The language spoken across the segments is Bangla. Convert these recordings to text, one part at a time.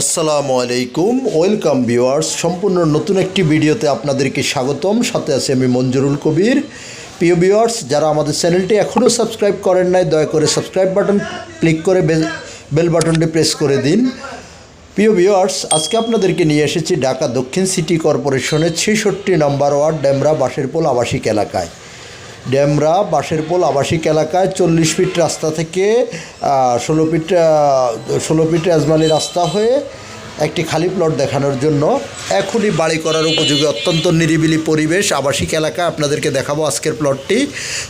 আসসালামু আলাইকুম, ওয়েলকাম ভিউয়ার্স, সম্পূর্ণ নতুন একটি ভিডিওতে আপনাদেরকে স্বাগতম। সাথে আছি আমি মঞ্জুরুল কবির। প্রিয় ভিউয়ার্স, যারা আমাদের চ্যানেলটি এখনও সাবস্ক্রাইব করেন নাই, দয়া করে সাবস্ক্রাইব বাটন ক্লিক করে বেল বেল বাটনটি প্রেস করে দিন। প্রিয় ভিউয়ার্স, আজকে আপনাদেরকে নিয়ে এসেছি ঢাকা দক্ষিণ সিটি কর্পোরেশনের ছেষট্টি নম্বর ওয়ার্ড ডেমরা বাঁশেরপোল আবাসিক এলাকায়। ডেমরা, বাঁশেরপোল আবাসিক এলাকায় চল্লিশ ফিট রাস্তা থেকে ষোলো ফিট ষোলো ফিট রাজমালি রাস্তা হয়ে একটি খালি প্লট দেখানোর জন্য এখনই বাড়ি করার উপযোগী অত্যন্ত নিরিবিলি পরিবেশ আবাসিক এলাকা আপনাদেরকে দেখাবো আজকের প্লটটি।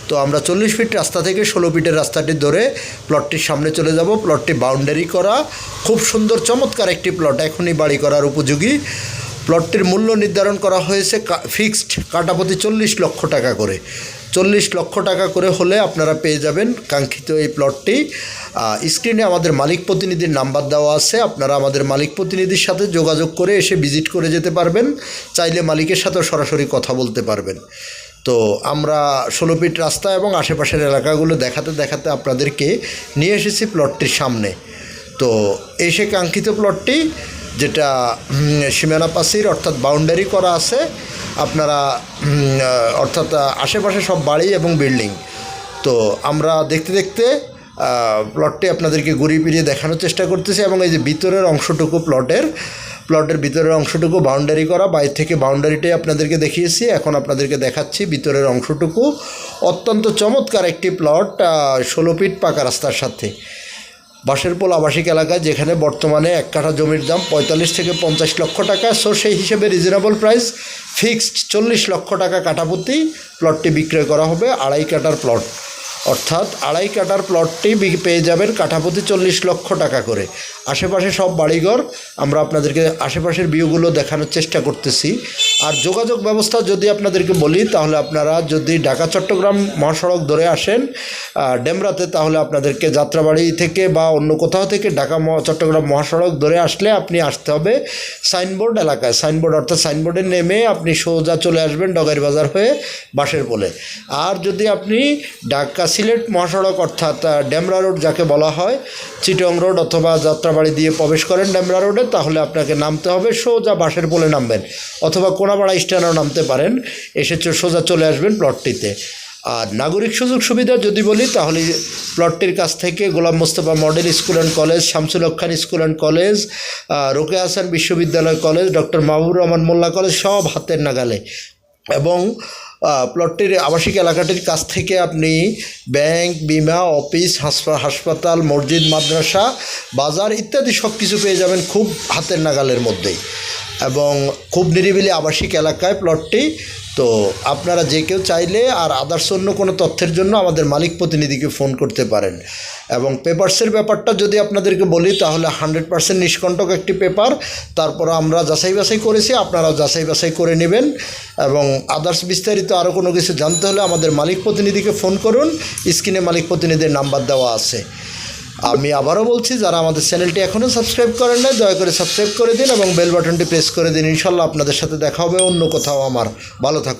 তো আমরা চল্লিশ ফিট রাস্তা থেকে ষোলো ফিটের রাস্তাটি ধরে প্লটটির সামনে চলে যাব। প্লটটি বাউন্ডারি করা, খুব সুন্দর চমৎকার একটি প্লট এখনই বাড়ি করার উপযোগী। প্লটটির মূল্য নির্ধারণ করা হয়েছে ফিক্সড কাটাপতি চল্লিশ লক্ষ টাকা করে। চল্লিশ লক্ষ টাকা করে হলে আপনারা পেয়ে যাবেন কাঙ্ক্ষিত এই প্লটটি। স্ক্রিনে আমাদের মালিক প্রতিনিধির নাম্বার দেওয়া আছে, আপনারা আমাদের মালিক প্রতিনিধির সাথে যোগাযোগ করে এসে ভিজিট করে যেতে পারবেন। চাইলে মালিকের সাথেও সরাসরি কথা বলতে পারবেন। তো আমরা ষোলো ফিট রাস্তা এবং আশেপাশের এলাকাগুলো দেখাতে দেখাতে আপনাদেরকে নিয়ে এসেছি প্লটটির সামনে। তো এসে কাঙ্ক্ষিত প্লটটি, যেটা সীমানা পাসির অর্থাৎ বাউন্ডারি করা আছে আপনারা অর্থাৎ আশেপাশে সব বাড়ি এবং বিল্ডিং। তো আমরা দেখতে দেখতে প্লটটি আপনাদেরকে ঘুরিয়ে ফিরিয়ে দেখানোর চেষ্টা করতেছি এবং এই যে ভিতরের অংশটুকু প্লটের প্লটের ভিতরের অংশটুকু বাউন্ডারি করা বাইরে থেকে বাউন্ডারিটাই আপনাদেরকে দেখিয়েছি। এখন আপনাদেরকে দেখাচ্ছি ভিতরের অংশটুকু। অত্যন্ত চমৎকার একটি প্লট ষোলো ফিট পাকা রাস্তার সাথে। বাঁশেরপোল আবাসিক এলাকায় যেখানে বর্তমানে এক কাঠা জমির দাম পঁয়তাল্লিশ থেকে পঞ্চাশ লক্ষ টাকা। সো সেই হিসেবে রিজনেবল প্রাইস ফিক্সড চল্লিশ লক্ষ টাকা কাঠাপতি প্লটটি বিক্রয় করা হবে আড়াই কাটার প্লট অর্থাৎ আড়াই কাটার প্লটটি পেয়ে যাবেন কাঠাপতি চল্লিশ লক্ষ টাকা করে। আশেপাশে সব বাড়িঘর, আমরা আপনাদেরকে আশেপাশের ভিউগুলো দেখানোর চেষ্টা করতেছি। আর যোগাযোগ ব্যবস্থা যদি আপনাদেরকে বলি, তাহলে আপনারা যদি ঢাকা, চট্টগ্রাম মহাসড়ক ধরে আসেন ডেমরাতে, তাহলে আপনাদেরকে যাত্রাবাড়ি থেকে বা অন্য কোথাও থেকে ঢাকা চট্টগ্রাম মহাসড়ক ধরে আসলে আপনি আসতে হবে সাইনবোর্ড এলাকায়। সাইনবোর্ড অর্থাৎ সাইনবোর্ডে নেমে আপনি সোজা চলে আসবেন ডগারি বাজার হয়ে বাসের পোলে আর যদি আপনি ঢাকা সিলেট মহাসড়ক অর্থাৎ ডেমরা রোড যাকে বলা হয়, চিটং রোড অথবা যাত্রাবাড়ি দিয়ে প্রবেশ করেন ডেমরা রোডে, তাহলে আপনাকে নামতে হবে সোজা বাসের পোলে নামবেন। অথবা কোনাপাড়া স্ট্যান্ডেও নামতে পারেন। এসে সোজা চলে আসবেন প্লটটিতে। আর নাগরিক সুযোগ সুবিধা যদি বলি, তাহলে প্লটটির কাছ থেকে Golam Mostafa model school and college, Shamsul Khan school and college রোকে Hasan বিশ্ববিদ্যালয় college, doctor Mahbur Rahman Molla college, সব হাতের নাগালে। এবং প্লটটির আবাসিক এলাকাটির কাছ থেকে আপনি ব্যাংক, বিমা, অফিস, হাসপা- হাসপাতাল, মসজিদ, মাদ্রাসা, বাজার ইত্যাদি সব কিছু পেয়ে যাবেন খুব হাতের নাগালের মধ্যেই। এবং খুব নিরিবিলি আবাসিক এলাকায় প্লটটি তো আপনারা যে কেউ চাইলে আর আদার্স অন্য কোনো তথ্যের জন্য আমাদের মালিক প্রতিনিধিকে ফোন করতে পারেন। এবং পেপারসের ব্যাপারটা যদি আপনাদেরকে বলি, তাহলে হান্ড্রেড পার্সেন্ট নিষ্কণ্টক একটি পেপার তারপর আমরা যাচাই বাছাই করেছি, আপনারাও যাচাই বাছাই করে নেবেন। এবং আদার্স বিস্তারিত আরও কোনো কিছু জানতে হলে আমাদের মালিক প্রতিনিধিকে ফোন করুন। স্ক্রিনে মালিক প্রতিনিধির নাম্বার দেওয়া আছে। আমি আবারও বলছি, যারা আমাদের চ্যানেলটি এখনও সাবস্ক্রাইব করেন না দয়া করে সাবস্ক্রাইব করে দিন এবং বেল বাটনটি প্রেস করে দিন। ইনশাল্লাহ আপনাদের সাথে দেখা হবে অন্য কোথাও আমার। ভালো থাকুন।